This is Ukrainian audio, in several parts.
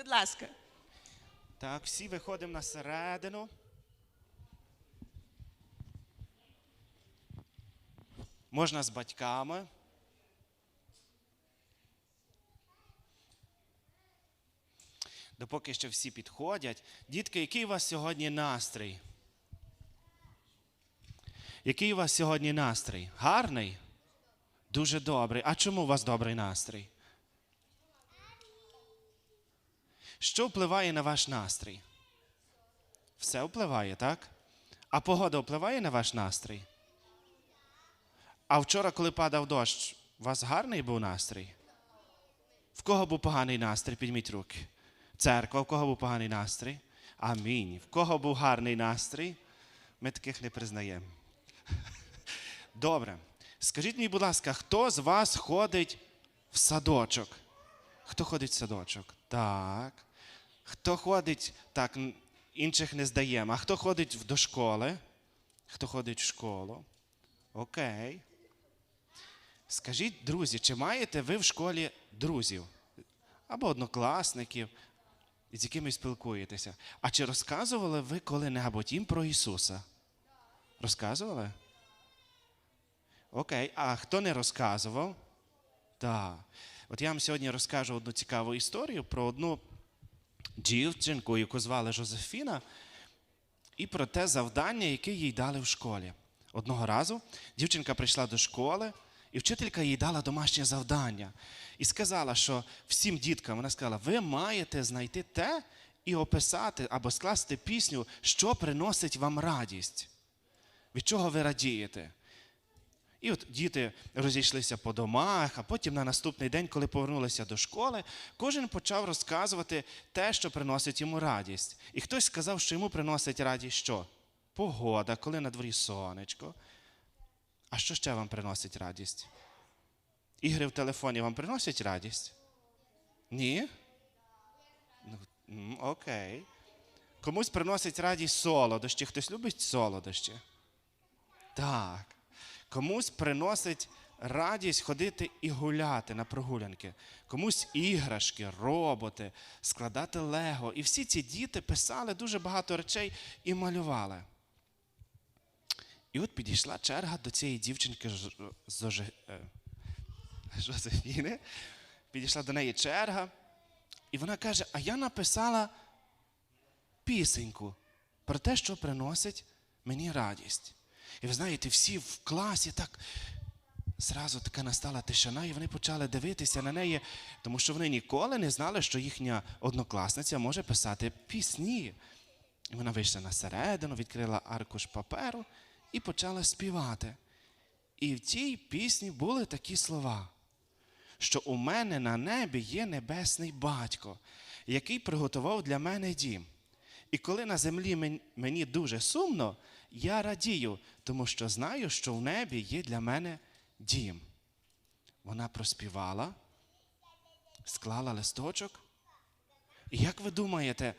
Будь ласка. Так, всі виходимо на середину. Можна з батьками. Допоки ще всі підходять. Дітки, який у вас сьогодні настрій? Який у вас сьогодні настрій? Гарний? Дуже добрий. А чому у вас добрий настрій? Що впливає на ваш настрій? Все впливає, так? А погода впливає на ваш настрій? А вчора, коли падав дощ, у вас гарний був настрій? В кого був поганий настрій? Підміть руки. Церква, в кого був поганий настрій? Амінь. В кого був гарний настрій? Ми таких не признаємо. Добре. Скажіть мені, будь ласка, хто з вас ходить в садочок? Хто ходить в садочок? Так. Хто ходить, так, інших не здаємо. А хто ходить до школи? Хто ходить в школу? Окей. Скажіть, друзі, чи маєте ви в школі друзів? Або однокласників, з якими спілкуєтеся? А чи розказували ви коли-небудь їм про Ісуса? Розказували? Окей, а хто не розказував? Так. От я вам сьогодні розкажу одну цікаву історію про одну дівчинку, яку звали Жозефіна, і про те завдання, яке їй дали в школі. Одного разу дівчинка прийшла до школи, і вчителька їй дала домашнє завдання. І сказала, що всім діткам вона сказала, ви маєте знайти те і описати або скласти пісню, що приносить вам радість. Від чого ви радієте? І от діти розійшлися по домах, а потім на наступний день, коли повернулися до школи, кожен почав розказувати те, що приносить йому радість. І хтось сказав, що йому приносить радість що? Погода, коли на дворі сонечко. А що ще вам приносить радість? Ігри в телефоні вам приносять радість? Ні? Ну, окей. Комусь приносить радість солодощі. Хтось любить солодощі? Так. Комусь приносить радість ходити і гуляти на прогулянки, комусь іграшки, роботи, складати лего. І всі ці діти писали дуже багато речей і малювали. І от підійшла черга до цієї дівчинки Зоже- е, Жозефіни. Підійшла до неї черга, і вона каже: А я написала пісеньку про те, що приносить мені радість. І ви знаєте, всі в класі так зразу така настала тишина, і вони почали дивитися на неї, тому що вони ніколи не знали, що їхня однокласниця може писати пісні. І вона вийшла на середину, відкрила аркуш паперу і почала співати. І в тій пісні були такі слова, що у мене на небі є небесний батько, який приготував для мене дім. І коли на землі мені дуже сумно, я радію, тому що знаю, що в небі є для мене дім. Вона проспівала, склала листочок. І як ви думаєте,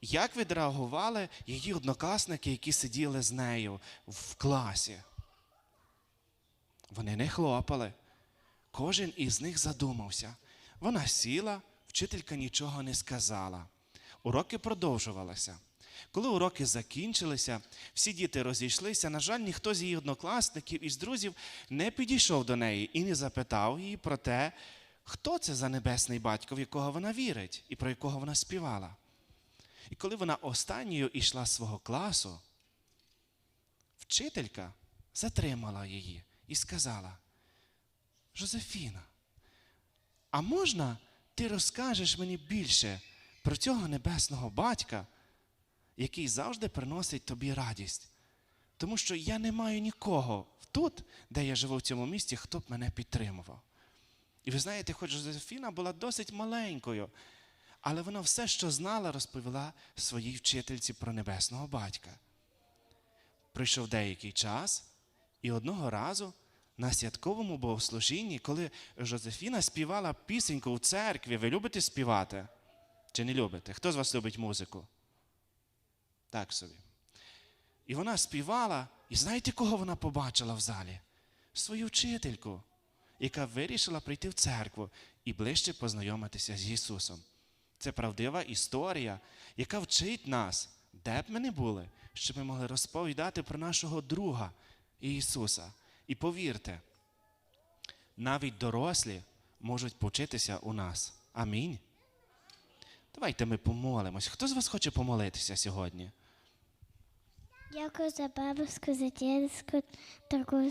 як відреагували її однокласники, які сиділи з нею в класі? Вони не хлопали. Кожен із них задумався. Вона сіла, вчителька нічого не сказала. Уроки продовжувалися. Коли уроки закінчилися, всі діти розійшлися. На жаль, ніхто з її однокласників і з друзів не підійшов до неї і не запитав її про те, хто це за небесний батько, в якого вона вірить і про якого вона співала. І коли вона останньою йшла з свого класу, вчителька затримала її і сказала: Жозефіна, а можна ти розкажеш мені більше про цього небесного батька, який завжди приносить тобі радість? Тому що я не маю нікого тут, де я живу в цьому місті, хто б мене підтримував. І ви знаєте, хоч Жозефіна була досить маленькою, але вона все, що знала, розповіла своїй вчительці про небесного батька. Пройшов деякий час, і одного разу на святковому богослужінні, коли Жозефіна співала пісеньку у церкві, ви любите співати? Чи не любите? Хто з вас любить музику? Так собі. І вона співала, і знаєте, кого вона побачила в залі? Свою вчительку, яка вирішила прийти в церкву і ближче познайомитися з Ісусом. Це правдива історія, яка вчить нас, де б ми не були, щоб ми могли розповідати про нашого друга Ісуса. І повірте, навіть дорослі можуть повчитися у нас. Амінь. Давайте ми помолимось. Хто з вас хоче помолитися сьогодні? Дякую за бабушку, за дідушку, дорогу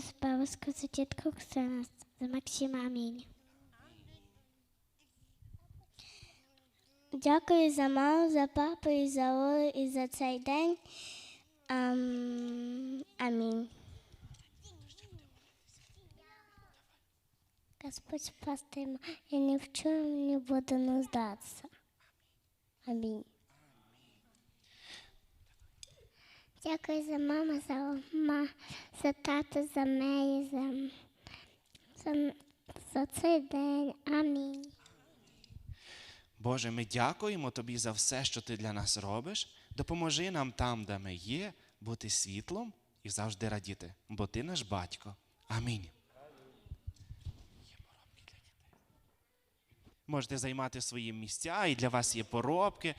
за дітку, за нас, за Максима. Амінь. Дякую за маму, за папу і за Олю, і за цей день. Ам, амінь. Господь спасти я ні в чому не буду нуждатися. Амінь. Дякую за маму, за ма, за тата, за неї, за, за, за цей день. Амінь. Боже, ми дякуємо Тобі за все, що Ти для нас робиш. Допоможи нам там, де ми є, бути світлом і завжди радіти, бо Ти наш батько. Амінь. Можете займати свої місця, і для вас є поробки,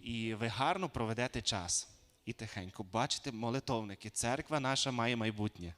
і ви гарно проведете час. І тихенько бачите, молитовники, церква наша має майбутнє.